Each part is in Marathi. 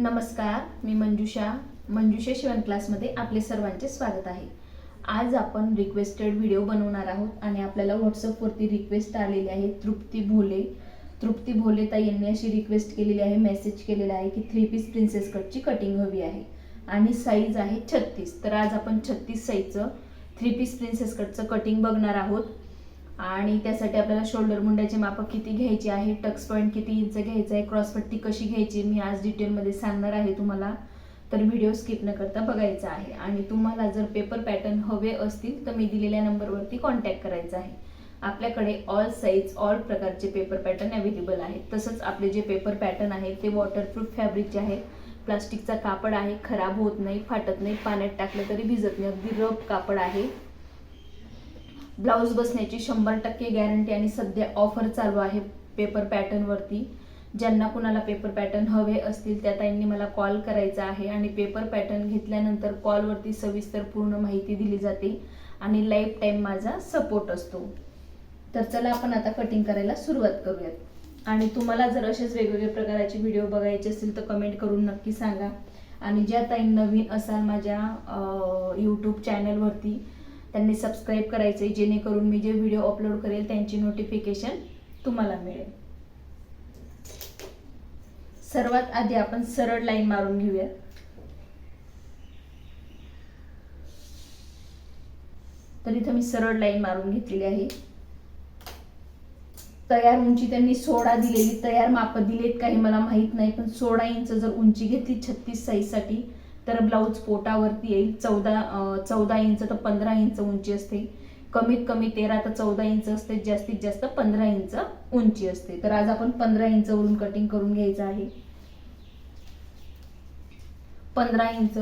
नमस्कार मी मंजुषा. मंजुषा शिवण क्लासमध्ये आपले सर्वांचे स्वागत आहे. आज आपण रिक्वेस्टेड व्हिडिओ बनवणार आहोत आणि आपल्याला व्हॉट्सअपवरती रिक्वेस्ट आलेली आहे तृप्ती भोले. तृप्ती भोले ताई यांनी अशी रिक्वेस्ट केलेली आहे मेसेज केलेला आहे की थ्री पीस प्रिन्सेस कटची कटिंग हवी आहे. आणि साईज आहे छत्तीस. तर आज आपण छत्तीस साईजचं थ्री पीस प्रिन्सेस कटचं कटिंग बघणार आहोत. आणि त्यासाठी आपल्याला शोल्डर मुंड्याचे माप किती घ्यायचे आहे टक्स पॉईंट किती इंच घ्यायचं आहे क्रॉसपट्टी कशी घ्यायची मी आज डिटेलमध्ये सांगणार आहे तुम्हाला. तर व्हिडिओ स्किप न करता बघायचा आहे. आणि तुम्हाला जर पेपर पॅटर्न हवे असतील तर मी दिलेल्या नंबरवरती कॉन्टॅक्ट करायचा आहे. आपल्याकडे ऑल साईज ऑल प्रकारचे पेपर पॅटर्न अवेलेबल आहेत. तसंच आपले जे पेपर पॅटर्न आहेत ते वॉटरप्रूफ फॅब्रिकचे आहेत. प्लास्टिकचा कापड आहे खराब होत नाही फाटत नाही पाण्यात टाकलं तरी भिजत नाही. अगदी रफ कापड आहे. ब्लाऊज बसण्याची शंभर टक्के गॅरंटी आणि सध्या ऑफर चालू आहे पेपर पॅटर्नवरती ज्यांना कुणाला पेपर पॅटर्न हवे असतील त्या ताईंनी मला कॉल करायचा आहे आणि पेपर पॅटर्न घेतल्यानंतर कॉलवरती सविस्तर पूर्ण माहिती दिली जाते आणि लाईफ टाईम माझा सपोर्ट असतो. तर चला आपण आता कटिंग करायला सुरुवात करूयात. आणि तुम्हाला जर असेच वेगवेगळ्या प्रकारचे व्हिडिओ बघायचे असतील तर कमेंट करून नक्की सांगा. आणि ज्या ताई नवीन असाल माझ्या यूट्यूब चॅनलवरती त्यांनी सबस्क्राईब करायचे जेणेकरून मी जे व्हिडिओ अपलोड करेल त्यांची नोटिफिकेशन तुम्हाला मिळेल. सर्वात आधी आपण सरळ लाईन मारून घेऊया. तर इथं मी सरळ लाईन मारून घेतलेली आहे. तयार उंची त्यांनी सोळा दिलेली तयार माप दिलेत काही मला माहीत नाही पण सोळा इंच जर उंची घेतली छत्तीस साईजसाठी तर ब्लाऊज पोटावरती येईल. चौदा चौदा इंच तर पंधरा इंच उंची असते. कमीत कमी तेरा तर चौदा इंच असते. जास्तीत जास्त पंधरा इंच उंची असते. तर आज आपण पंधरा इंचवरून कटिंग करून घ्यायचं आहे. पंधरा इंच.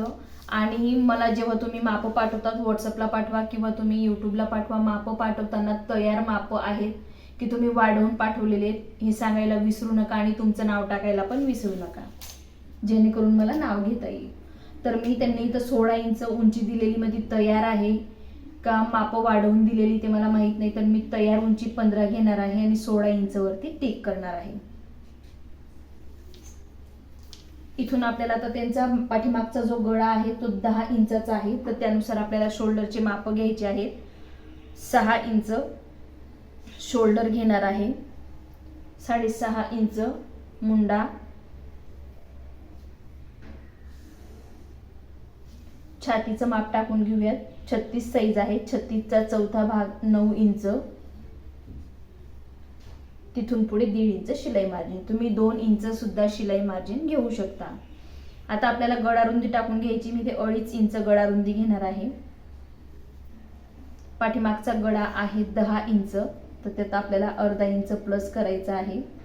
आणि मला जेव्हा तुम्ही माप पाठवतात व्हॉट्सअपला पाठवा किंवा तुम्ही यूट्यूबला पाठवा माप पाठवताना तयार माप आहेत की तुम्ही वाढवून पाठवलेले आहेत हे सांगायला विसरू नका आणि तुमचं नाव टाकायला पण विसरू नका. जेणेकरून मला नाव घेता येईल. तर मी त्यांनी इथं सोळा इंच उंची दिलेली मध्ये तयार आहे. का मापं वाढवून दिलेली ते मला माहीत नाही तर मी तयार उंची पंधरा घेणार आहे आणि सोळा इंचवरती टिक करणार आहे. इथून आपल्याला आता त्यांचा पाठीमागचा जो गळा आहे तो दहा इंचाचा आहे. तर त्यानुसार आपल्याला शोल्डरचे माप घ्यायचे आहेत. सहा इंच शोल्डर घेणार आहे. साडेसहा इंच मुंडा छातीचं माप टाकून घेऊयात. छत्तीस साईज आहे. छत्तीसचा चौथा भाग नऊ इंच. तिथून पुढे दीड इंच शिलाई मार्जिन तुम्ही दोन इंच सुद्धा शिलाई मार्जिन घेऊ शकता. आता आपल्याला गळारुंदी टाकून घ्यायची. मी ते अडीच इंच गडारुंदी घेणार आहे. पाठीमागचा गळा आहे दहा इंच. तर त्यात आपल्याला अर्धा इंच प्लस करायचा आहे.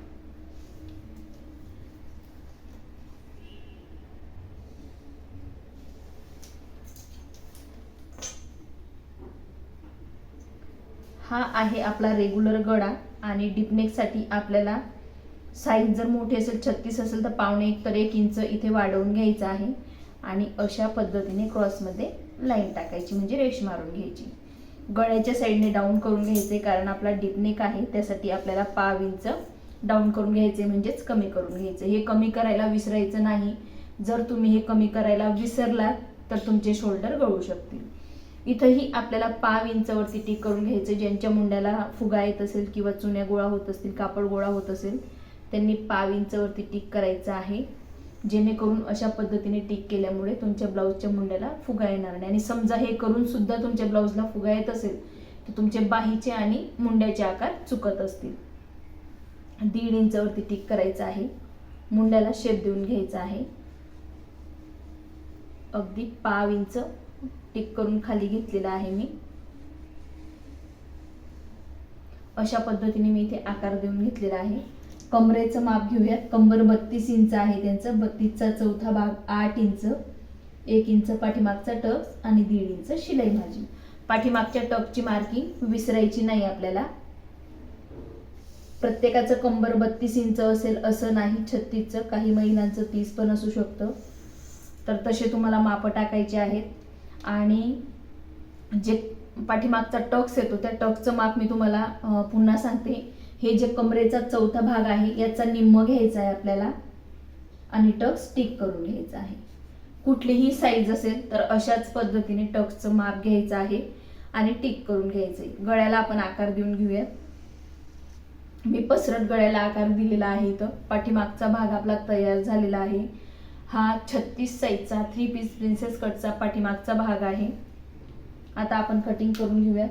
हा आहे आपला रेग्युलर गळा आणि डिपनेकसाठी आपल्याला साईज जर मोठी असेल छत्तीस असेल तर पावणे एक तर एक इंच इथे वाढवून घ्यायचं आहे. आणि अशा पद्धतीने क्रॉसमध्ये लाईन टाकायची म्हणजे रेश मारून घ्यायची. गळ्याच्या साईडने डाऊन करून घ्यायचे कारण आपला डिपनेक आहे त्यासाठी आपल्याला पाव इंच डाऊन करून घ्यायचे म्हणजेच कमी करून घ्यायचं. हे कमी करायला विसरायचं नाही. जर तुम्ही हे कमी करायला विसरलात तर तुमचे शोल्डर गळू शकतील. इथंही आपल्याला पाव इंचावरती टीक करून घ्यायचं. ज्यांच्या मुंड्याला फुगा येत असेल किंवा चुन्या गोळा होत असतील कापड गोळा होत असेल त्यांनी पाव इंचावरती टिक करायचं आहे. जेणेकरून अशा पद्धतीने टिक केल्यामुळे तुमच्या ब्लाऊजच्या मुंड्याला फुगा येणार नाही. आणि समजा हे करून सुद्धा तुमच्या ब्लाऊजला फुगा येत असेल तर तुमचे बाहीचे आणि मुंड्याचे आकार चुकत असतील. दीड इंचावरती टिक करायचं आहे. मुंड्याला शेप देऊन घ्यायचा आहे. अगदी पाव इंच टिक करून खाली घेतलेला आहे मी. अशा पद्धतीने मी इथे आकार देऊन घेतलेला आहे. कमरेचं माप घेऊयात. कंबर बत्तीस इंच आहे त्यांचं. बत्तीसचा चौथा भाग आठ इंच. एक इंच पाठीमागचा टक्स आणि दीड इंच शिलाई भाजी पाठीमागच्या टकची मार्किंग विसरायची नाही आपल्याला. प्रत्येकाचं कंबर बत्तीस इंच असेल असं नाही. छत्तीसचं काही महिलांचं तीस पण असू शकतं. तर तसे तुम्हाला माप टाकायचे आहेत. आणि जे पाठीमागचा टक्स येतो त्या टक्सचं माप मी तुम्हाला पुन्हा सांगते. हे जे कमरेचा चौथा भाग आहे याचा निम्म घ्यायचा आहे आपल्याला आणि टक्स टिक करून घ्यायचा आहे. कुठलीही साईज असेल तर अशाच पद्धतीने टक्सचं माप घ्यायचं आहे आणि टिक करून घ्यायचं आहे. गळ्याला आपण आकार देऊन घेऊयात. मी पसरट गळ्याला आकार दिलेला आहे इथं. पाठीमागचा भाग आपला तयार झालेला आहे. हा छत्तीस साईजचा थ्री पीस प्रिन्सेस कटचा पाठीमागचा भाग आहे. आता आपण कटिंग करून घेऊयात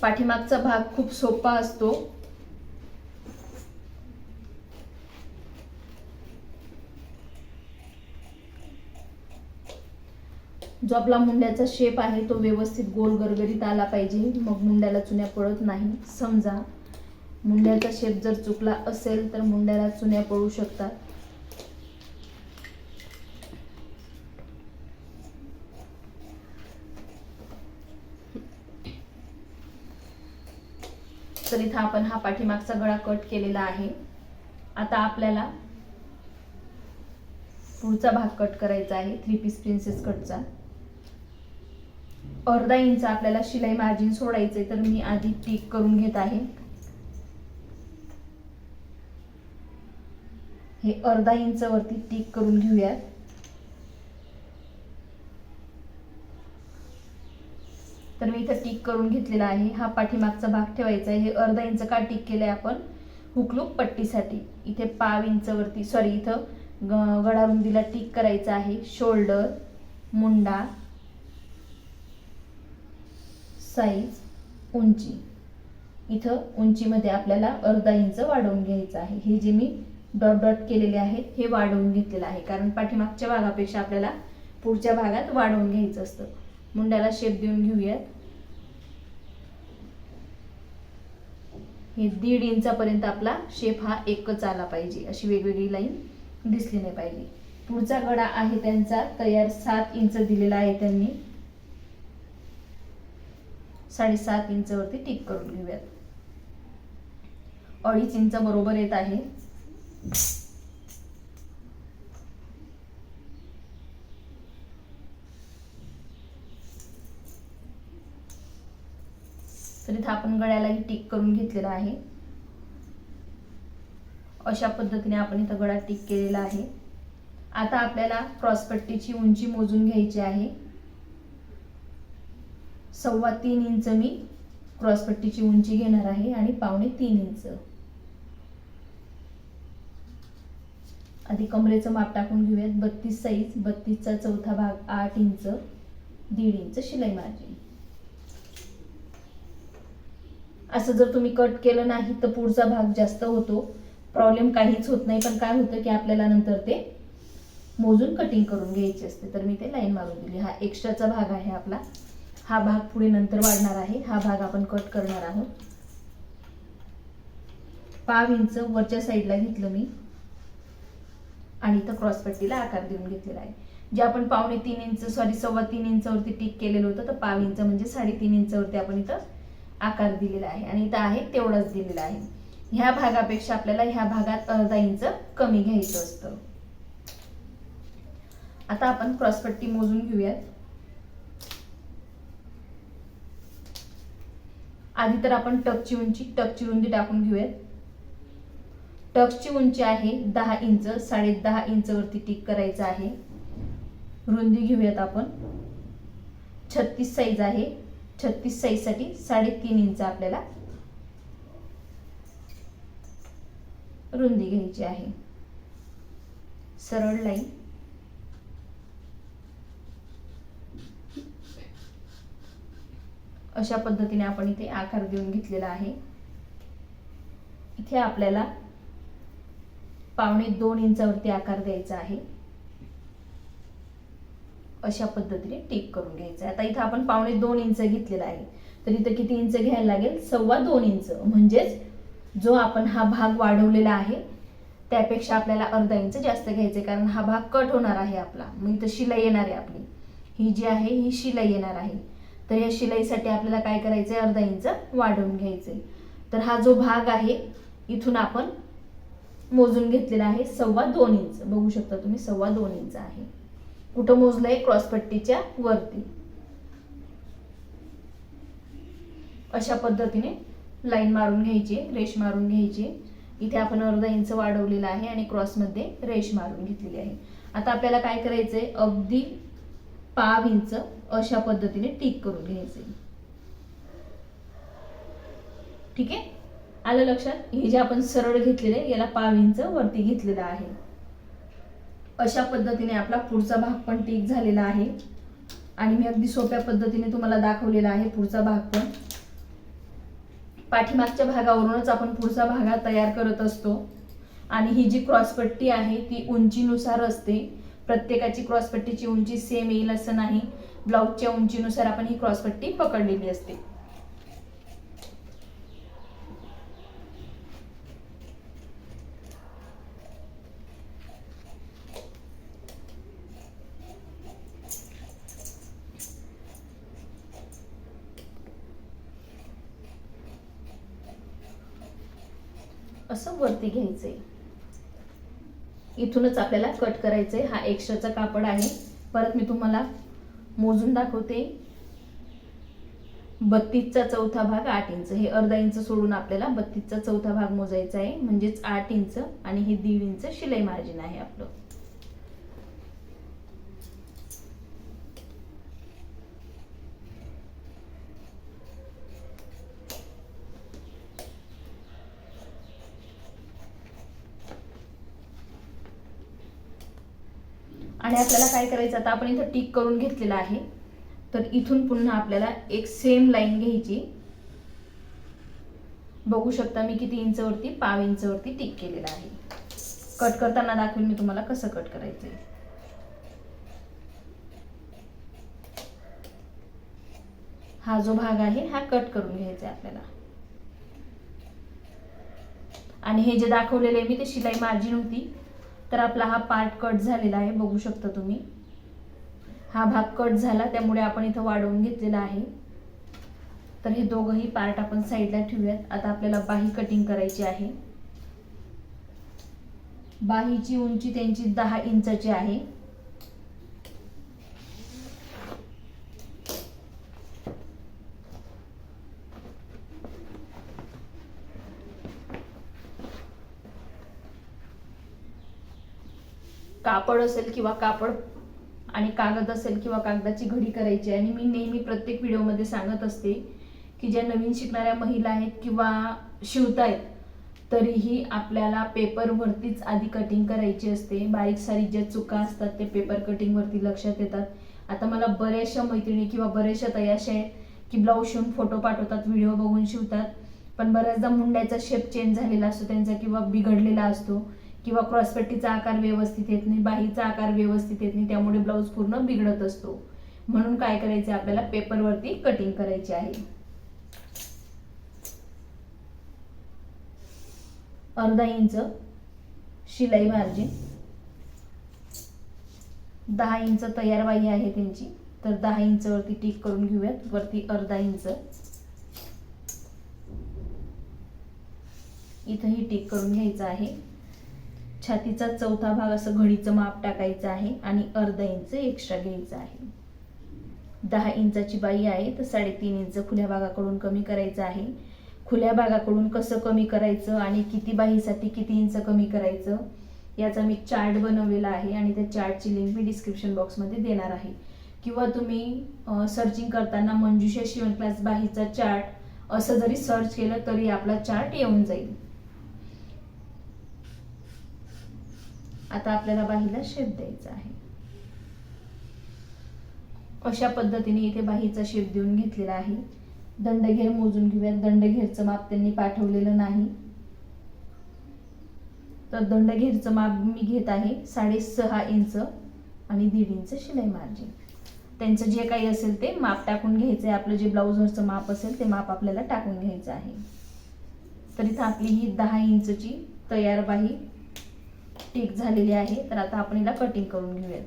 पाठीमागचा भाग खूप सोपा असतो. जो आपला मुंड्याचा शेप आहे तो व्यवस्थित गोल गरगरीत आला पाहिजे. मग मुंड्याला चुन्या पडत नाही. समजा मुंड्याचा शेप जर चुकला असेल तर मुंड्याला चुन्या पडू शकतात. तर इथं आपण हा पाठीमागचा गळा कट केलेला आहे. आता आपल्याला पुढचा भाग कट करायचा आहे थ्री पीस प्रिन्सेस कटचा अर्धा इंच आपल्याला शिलाई मार्जिन सोडायचे तर मी आधी टिक करून घेत आहे. हे अर्धा इंच वरती टिक करून घेऊयात. तर मी इथं टिक करून घेतलेला आहे. हा पाठीमागचा भाग ठेवायचा आहे. हे अर्धा इंच का टिक केलंय आपण? हुकलूक पट्टीसाठी. इथे पाव इंचवरती सॉरी इथं ग- गळारुंदीला टिक करायचं आहे. शोल्डर मुंडा साईज उंची. इथं उंचीमध्ये आपल्याला अर्धा इंच वाढवून घ्यायचं आहे. हे जे मी डॉट डॉट केलेले आहेत हे वाढवून घेतलेलं आहे. कारण पाठीमागच्या भागापेक्षा आपल्याला पुढच्या भागात वाढवून घ्यायचं असतं. मुंड्याला शेप देऊन घेऊयात. हे दीड इंचापर्यंत आपला शेप हा एकच आला पाहिजे अशी वेगवेगळी लाईन दिसली नाही पाहिजे. पुढचा गडा आहे त्यांचा तयार सात इंच दिलेला आहे त्यांनी. साडेसात इंचवरती टिक करून घेऊयात. अडीच इंच बरोबर येत आहे. तर इथं आपण गळ्यालाही टिक करून घेतलेला आहे. अशा पद्धतीने आपण इथं गळा टिक केलेला आहे. आता आपल्याला क्रॉसपट्टीची उंची मोजून घ्यायची आहे. सव्वा तीन इंच मी क्रॉसपट्टीची उंची घेणार आहे आणि पावणे तीन इंच. आधी कमरेचं माप टाकून घेऊयात. बत्तीस साईज बत्तीसचा चौथा भाग आठ इंच दीड इंच शिलाई मार्जिन. असं जर तुम्ही कट केलं नाही तर पुढचा भाग जास्त होतो. प्रॉब्लेम काहीच होत नाही पण काय होतं की आपल्याला नंतर ते मोजून कटिंग करून घ्यायचे असते. तर मी ते लाईन मारून दिली. हा एक्स्ट्राचा भाग आहे आपला. हा भाग पुढे नंतर वाढणार आहे. हा भाग आपण कट करणार आहोत. पाव इंच वरच्या साईडला घेतलं मी. आणि इथं क्रॉसपट्टीला आकार देऊन घेतलेला आहे. जे आपण पावणे तीन इंच सॉरी सव्वा तीन इंचवरती टिक केलेलं होतं तर पाव इंच म्हणजे साडेतीन इंचवरती आपण इथं आकार दिलेला आहे आणि इथं आहे तेवढंच दिलेलं आहे. ह्या भागापेक्षा आपल्याला ह्या भागात अर्धा इंच कमी घ्यायचं असतं. आता आपण क्रॉसपट्टी मोजून घेऊयात. आधी तर आपण टकची उंची टकची रुंदी टाकून घेऊयात. टक्सची उंची आहे दहा इंच साडे दहा इंच वरती टिक करायचं आहे. रुंदी घेऊयात आपण. छत्तीस साईज आहे. छत्तीस साईजसाठी साडेतीन इंच आपल्याला रुंदी घ्यायची आहे. सरळ लाईन. अशा पद्धतीने आपण इथे आकार देऊन घेतलेला आहे. इथे आपल्याला पावणे दोन इंचावरती आकार द्यायचा आहे. अशा पद्धतीने टिक करून घ्यायचं आहे. आता इथं आपण पावणे दोन इंच घेतलेला आहे. तर इथं किती इंच घ्यायला लागेल? सव्वा दोन इंच. म्हणजेच जो आपण हा भाग वाढवलेला आहे त्यापेक्षा आपल्याला अर्धा इंच जास्त घ्यायचे कारण हा भाग कट होणार आहे आपला. मग इथं शिलाई येणार आहे आपली. ही जी आहे ही शिलाई येणार आहे. तर या शिलाईसाठी आपल्याला काय करायचंय? अर्धा इंच वाढवून घ्यायचंय. तर हा जो भाग आहे इथून आपण मोजून घेतलेला आहे सव्वा दोन इंच. बघू शकता तुम्ही सव्वा दोन इंच आहे. कुठं मोजलंय? क्रॉसपट्टीच्या वरती. अशा पद्धतीने लाईन मारून घ्यायची रेश मारून घ्यायची. इथे आपण अर्धा इंच वाढवलेला आहे आणि क्रॉसमध्ये रेश मारून घेतलेली आहे. आता आपल्याला काय करायचंय? अगदी पाव इंच अशा पद्धतीने टिक करून घ्यायचे ठीक आहे? आलं लक्षात? हे जे आपण सरळ घेतलेले याला पाव इंच वरती घेतलेलं आहे. अशा पद्धतीने आपला पुढचा भाग पण टीक झालेला आहे. आणि मी अगदी सोप्या पद्धतीने तुम्हाला दाखवलेला आहे पुढचा भाग पण. पाठीमागच्या भागावरूनच आपण पुढचा भागा तयार करत असतो. आणि ही जी क्रॉसपट्टी आहे ती उंचीनुसार असते. प्रत्येकाची क्रॉसपट्टीची उंची सेम येईल असं नाही. ब्लाऊजच्या उंचीनुसार आपण ही क्रॉसपट्टी पकडलेली असते. असं वरती घ्यायचंय. इथूनच आपल्याला कट करायचंय. हा एक्स्ट्राचा कापड आहे. परत मी तुम्हाला मोजून दाखवते. बत्तीसचा चौथा भाग आठ इंच. हे अर्धा इंच सोडून आपल्याला बत्तीसचा चौथा भाग मोजायचा आहे. म्हणजेच आठ इंच आणि हे दीड इंच शिलाई मार्जिन आहे आपलं. आणि आपल्याला काय करायचं आता आपण इथं टिक करून घेतलेलं आहे. तर इथून पुन्हा आपल्याला एक सेम लाईन घ्यायची. बघू शकता मी किती इंचवरती पाव इंचवरती टिक केलेला आहे. कट करताना दाखवेल मी तुम्हाला कसं कट करायचंय. हा जो भाग आहे हा कट करून घ्यायचा आहे आपल्याला. आणि हे जे दाखवलेले मी ते शिलाई मार्जिन होती तर आपला हा पार्ट कट झालेला आहे बघू शकता तुम्ही. हा भाग कट झाला त्यामुळे आपण इथं वाढवून घेतलेला आहे. तर हे दोघंही पार्ट आपण साईडला ठेवूयात. आता आपल्याला बाही कटिंग करायची आहे. बाहीची उंची त्यांची दहा इंचाची आहे. कापड असेल किंवा कापड आणि कागद असेल किंवा कागदाची घडी करायची आहे. आणि मी नेहमी प्रत्येक व्हिडिओमध्ये सांगत असते की ज्या नवीन शिकणाऱ्या महिला आहेत किंवा शिवतायत तरीही आपल्याला पेपरवरतीच आधी कटिंग करायची असते. बारीक सारीक ज्या चुका असतात ते पेपर कटिंगवरती लक्षात येतात. आता मला बऱ्याचशा मैत्रिणी किंवा बऱ्याचशा तयाशा आहेत की ब्लाऊज शिवून फोटो पाठवतात व्हिडिओ बघून शिवतात. पण बऱ्याचदा मुंड्याचा शेप चेंज झालेला असतो त्यांचा किंवा बिघडलेला असतो. किंवा क्रॉसपट्टीचा आकार व्यवस्थित येत नाही बाहीचा आकार व्यवस्थित येत नाही त्यामुळे ब्लाऊज पूर्ण बिघडत असतो. म्हणून काय करायचं आपल्याला? पेपरवरती कटिंग करायची आहे. अर्धा इंच शिलाई मार्जिन दहा इंच तयार बाही आहे त्यांची. तर दहा इंच वरती टिक करून घेऊयात. वरती अर्धा इंच. इथंही टिक करून घ्यायचं आहे. छातीचा चौथा भाग असं घडीचं माप टाकायचं आहे आणि अर्धा इंच एक्स्ट्रा घ्यायचं आहे. दहा इंचाची बाई आहे तर साडेतीन इंच खुल्या भागाकडून कमी करायचं आहे. खुल्या भागाकडून कसं कमी करायचं आणि किती बाहीसाठी किती इंच कमी करायचं याचा मी चार्ट बनवलेला आहे आणि त्या चार्टची लिंक मी डिस्क्रिप्शन बॉक्समध्ये देणार आहे. किंवा तुम्ही सर्चिंग करताना मंजुषा शिवण क्लास बाहीचा चार्ट असं जरी सर्च केलं तरी आपला चार्ट येऊन जाईल. आता आपल्याला बाहीला शेप द्यायचा आहे. अशा पद्धतीने इथे बाहीचा शेप देऊन घेतलेला आहे. दंडघेर मोजून घेऊयात. दंडघेरचं माप त्यांनी पाठवलेलं नाही. तर दंडघेरचं माप मी घेत आहे साडेसहा इंच आणि दीड इंच शिलाई मार्जिन त्यांचं जे काही असेल ते माप टाकून घ्यायचं आहे आपलं जे ब्लाऊजवरचं माप असेल ते माप आपल्याला टाकून घ्यायचं आहे. तर इथं आपली ही दहा इंचची तयार बाही स्टिक झालेली आहे. तर आता आपण हिला कटिंग करून घेऊयात.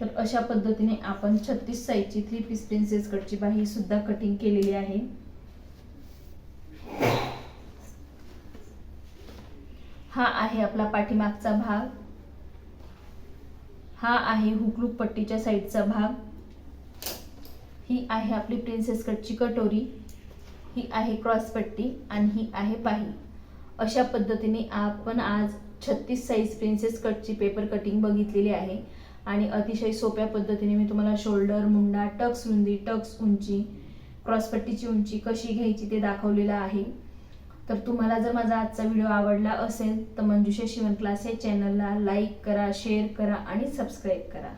तर अशा पद्धतीने आपण छत्तीस साईजची थ्री पीस प्रिन्सेस कटची बाही सुद्धा कटिंग केलेली आहे हा आहे आपला पाठीमागचा भाग. हा आहे हुकलूक पट्टीच्या साईडचा भाग. ही आहे आपली प्रिन्सेस कटची कटोरी. ही आहे क्रॉस पट्टी आणि ही आहे पाही अशा पद्धतीने आपण आज छत्तीस साईज प्रिन्सेस कटची पेपर कटिंग बघितलेली आहे. आणि अतिशय सोप्या पद्धतीने मी तुम्हाला शोल्डर मुंडा टक्स रुंदी टक्स उंची क्रॉसपट्टीची उंची कशी घ्यायची ते दाखवलेलं आहे. तर तुम्हाला जर माझा आजचा व्हिडिओ आवडला असेल तर मंजुषा शिवण क्लास हे चॅनलला लाईक करा शेअर करा आणि सबस्क्राईब करा.